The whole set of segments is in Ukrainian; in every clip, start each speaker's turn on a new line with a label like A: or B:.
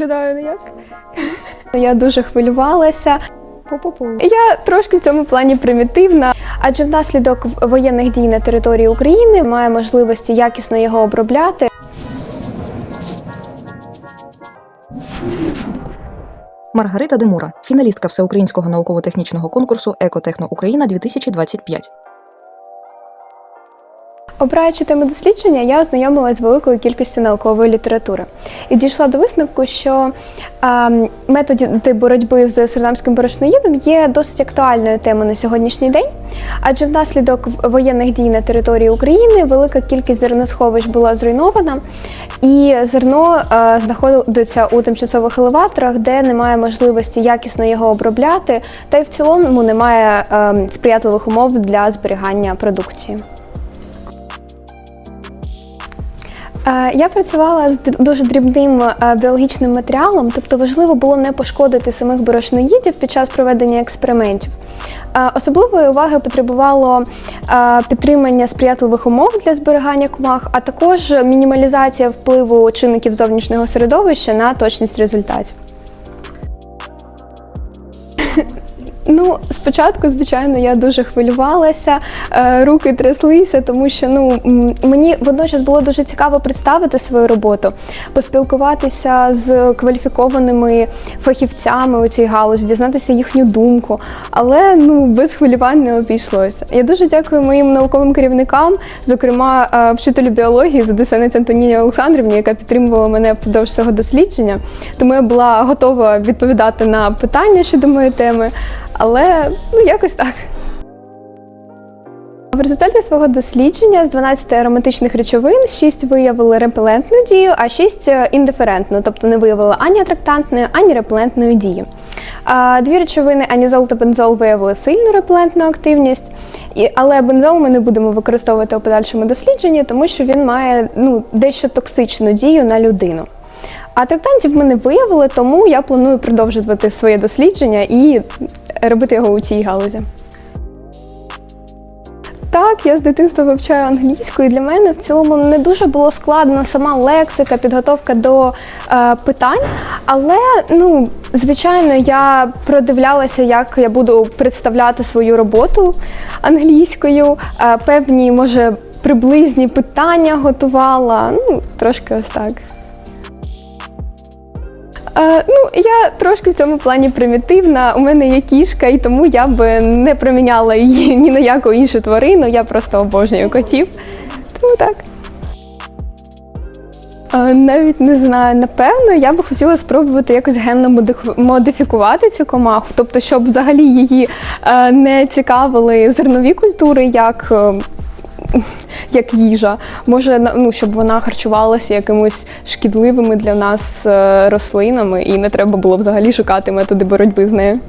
A: виглядаю ніяк. Я дуже хвилювалася. Пу-пу-пу. Я трошки в цьому плані примітивна, адже внаслідок воєнних дій на території України має можливості якісно його обробляти.
B: Маргарита Демура, фіналістка всеукраїнського науково-технічного конкурсу Екотехно Україна 2025.
A: Обираючи тему дослідження, я ознайомилася з великою кількістю наукової літератури і дійшла до висновку, що методи боротьби з сурнамським борошноїдом є досить актуальною темою на сьогоднішній день, адже внаслідок воєнних дій на території України велика кількість зерносховищ була зруйнована, і зерно знаходиться у тимчасових елеваторах, де немає можливості якісно його обробляти, та й в цілому немає а, сприятливих умов для зберігання продукції. Я працювала з дуже дрібним е, біологічним матеріалом, тобто важливо було не пошкодити самих борошноїдів під час проведення експериментів. Е, Особливої уваги потребувало е, підтримання сприятливих умов для зберігання комах, а також мінімалізація впливу чинників зовнішнього середовища на точність результатів. Ну, спочатку, звичайно, я дуже хвилювалася, е, руки тряслися, тому що ну мені водночас було дуже цікаво представити свою роботу, поспілкуватися з кваліфікованими фахівцями у цій галузі, дізнатися їхню думку. Але ну без хвилювань не обійшлося. Я дуже дякую моїм науковим керівникам, зокрема е, вчителю біології Задесенець Антоніні Олександрівні, яка підтримувала мене впродовж цього дослідження. Тому я була готова відповідати на питання щодо моєї теми. Але ну якось так. В результаті свого дослідження з 12 ароматичних речовин 6 виявили репелентну дію, а 6 індиферентну, тобто не виявили ані атрактантної, ані репелентної дії. Дві речовини анізол та бензол виявили сильну репелентну активність, але бензол ми не будемо використовувати у подальшому дослідженні, тому що він має ну, дещо токсичну дію на людину. А трактантів ми не виявили, тому я планую продовжувати своє дослідження і робити його у цій галузі. Так, я з дитинства вивчаю англійську, і для мене в цілому не дуже було складно сама лексика, підготовка до е, питань. Але, ну, звичайно, я продивлялася, як я буду представляти свою роботу англійською. Е, певні, може, приблизні питання готувала. Ну, трошки ось так. Е, ну, я трошки в цьому плані примітивна. У мене є кішка, і тому я би не проміняла її ні на яку іншу тварину. Я просто обожнюю котів. Тому так. Е, Навіть не знаю, напевно, я би хотіла спробувати якось генно модиф- модифікувати цю комаху, тобто, щоб взагалі її е, не цікавили зернові культури як, е, як їжа. Може, ну, щоб вона харчувалася якимось шкідливими для нас е, рослинами, і не треба було взагалі шукати методи боротьби з нею.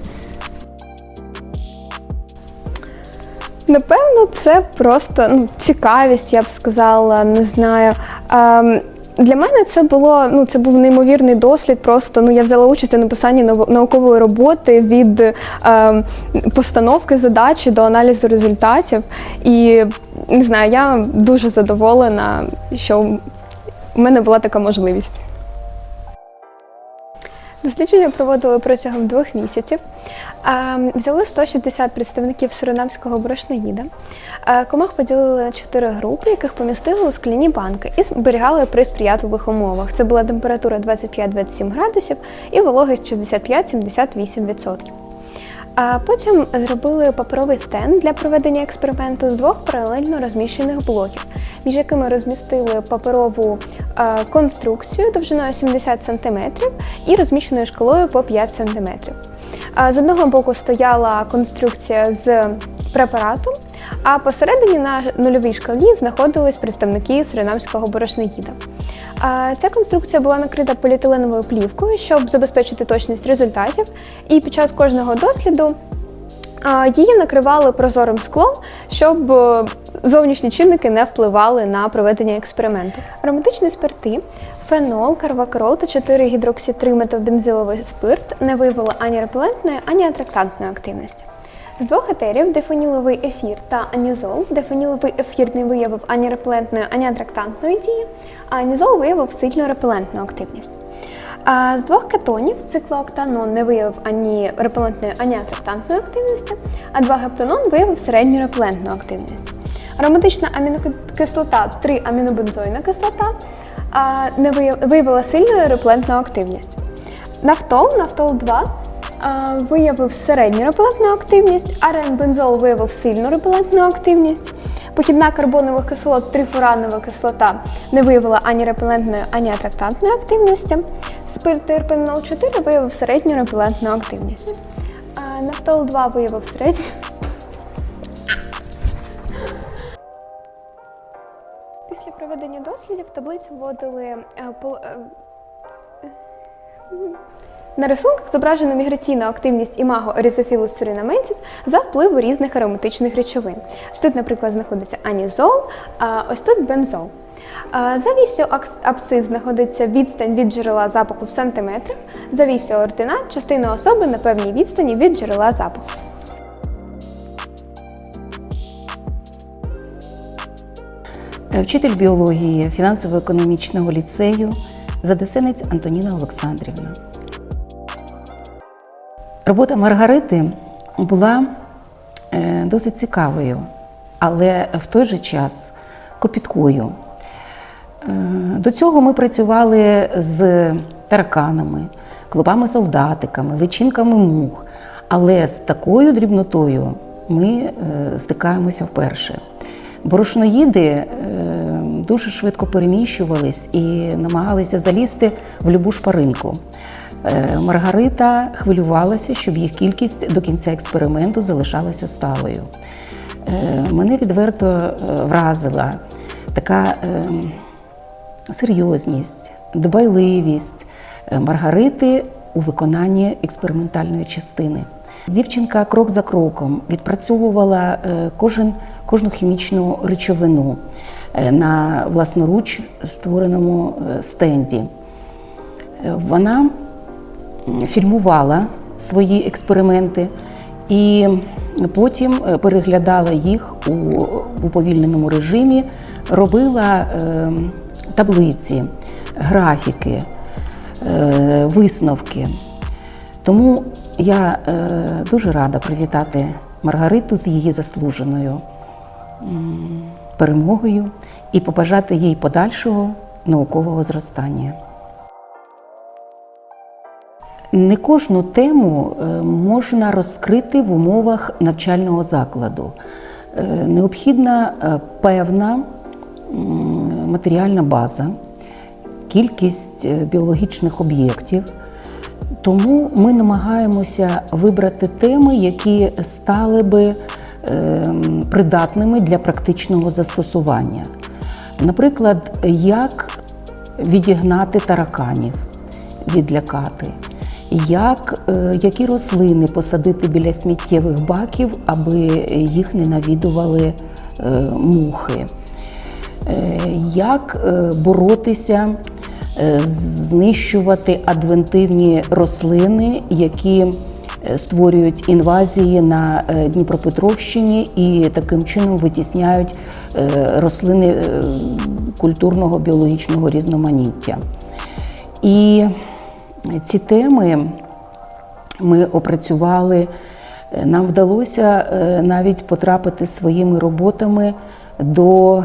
A: Напевно, це просто ну, цікавість, я б сказала, не знаю. Ем, для мене це було ну це був неймовірний дослід. Просто ну я взяла участь у написанні нау- наукової роботи від е, постановки задачі до аналізу результатів. І не знаю, я дуже задоволена, що в мене була така можливість. Дослідження проводили протягом двох місяців. Взяли 160 представників суринамського борошноїда. Е, Комах поділили на чотири групи, яких помістили у скляні банки і зберігали при сприятливих умовах. Це була температура 25-27 градусів і вологість 65-78%. А потім зробили паперовий стенд для проведення експерименту з двох паралельно розміщених блоків, між якими розмістили паперову конструкцію довжиною 70 см і розміщеною шкалою по 5 см. З одного боку стояла конструкція з препаратом, а посередині на нульовій шкалі знаходились представники суринамського борошноїда. Ця конструкція була накрита поліетиленовою плівкою, щоб забезпечити точність результатів. І під час кожного досліду її накривали прозорим склом, щоб е, зовнішні чинники не впливали на проведення експерименту. Ароматичні спирти, фенол, карвакарол та 4 гідрокситриметобензиловий спирт не виявили ані репелентної, ані атрактантної активності. З двох етерів дефаніловий ефір та анізол. Дефаніловий ефір не виявив ані репелентної, ані атрактантної дії, а анізол виявив сильну репелентну активність. А з двох кетонів циклооктанон не виявив ані репелентної, ані атактантної активності, а 2-гептанон виявив середню репелентну активність. Ароматична амінокислота 3-амінобензойна кислота а, не виявила сильну репелентну активність. Нафтол, нафтол 2 виявив середню репелентну активність, аренбензол виявив сильну репелентну активність. Похідна карбонових кислот трифуранова кислота не виявила ані репелентної, ані атрактантної активності. Спирт терпенол 4 виявив середню репелентну активність. А нафтол 2 виявив середню. Після проведення дослідів таблицю вводили е, е, на рисунках зображено міграційну активність імаго Erysophyllus surinamensis за впливу різних ароматичних речовин. Ось тут, наприклад, знаходиться анізол, а ось тут бензол. За вісю апсид знаходиться відстань від джерела запаху в сантиметрах, за вісю ординат частина особи на певній відстані від джерела запаху.
C: Е, Вчитель біології фінансово-економічного ліцею Задесенець Антоніна Олександрівна. Робота Маргарити була е, досить цікавою, але в той же час копіткою. Е, До цього ми працювали з тараканами, клубами-солдатиками, личинками мух. Але з такою дрібнотою ми е, стикаємося вперше. Борошноїди дуже швидко переміщувались і намагалися залізти в любу шпаринку. Е, Маргарита хвилювалася, щоб їх кількість до кінця експерименту залишалася сталою. Е, Мене відверто е, вразила така серйозність, дбайливість Маргарити у виконанні експериментальної частини. Дівчинка крок за кроком відпрацьовувала кожен, кожну хімічну речовину на власноруч створеному стенді. Вона фільмувала свої експерименти і потім е, переглядала їх у, в уповільненому режимі, робила е, таблиці, графіки, е, висновки. Тому я е, дуже рада привітати Маргариту з її заслуженою перемогою і побажати їй подальшого наукового зростання. Не кожну тему е, можна розкрити в умовах навчального закладу. Е, Необхідна е, певна матеріальна база, кількість біологічних об'єктів. Тому ми намагаємося вибрати теми, які стали би придатними для практичного застосування. Наприклад, як відігнати тараканів, відлякати, як, е, які рослини посадити біля сміттєвих баків, аби їх не навідували е, мухи. Е, Як боротися, знищувати адвентивні рослини, які створюють інвазії на Дніпропетровщині і таким чином витісняють рослини культурного біологічного різноманіття. І ці теми ми опрацювали. Е, Нам вдалося е, навіть потрапити своїми роботами до е,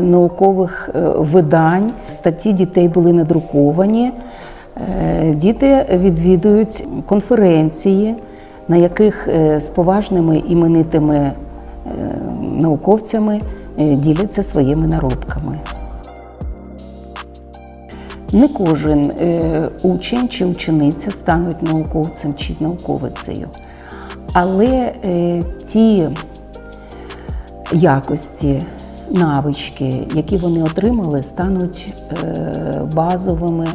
C: наукових видань. Статті дітей були надруковані. Діти відвідують конференції, на яких з поважними іменитими науковцями діляться своїми наробками. Не кожен е, учень чи учениця стануть науковцем чи науковицею, але е, ті якості, навички, які вони отримали, стануть е, базовими,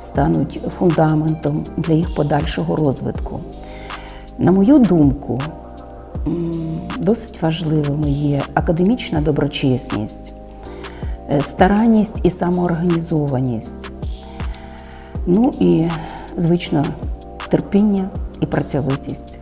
C: стануть фундаментом для їх подальшого розвитку. На мою думку, досить важливими є академічна доброчесність, старанність і самоорганізованість. Ну і, звично, терпіння і працьовитість.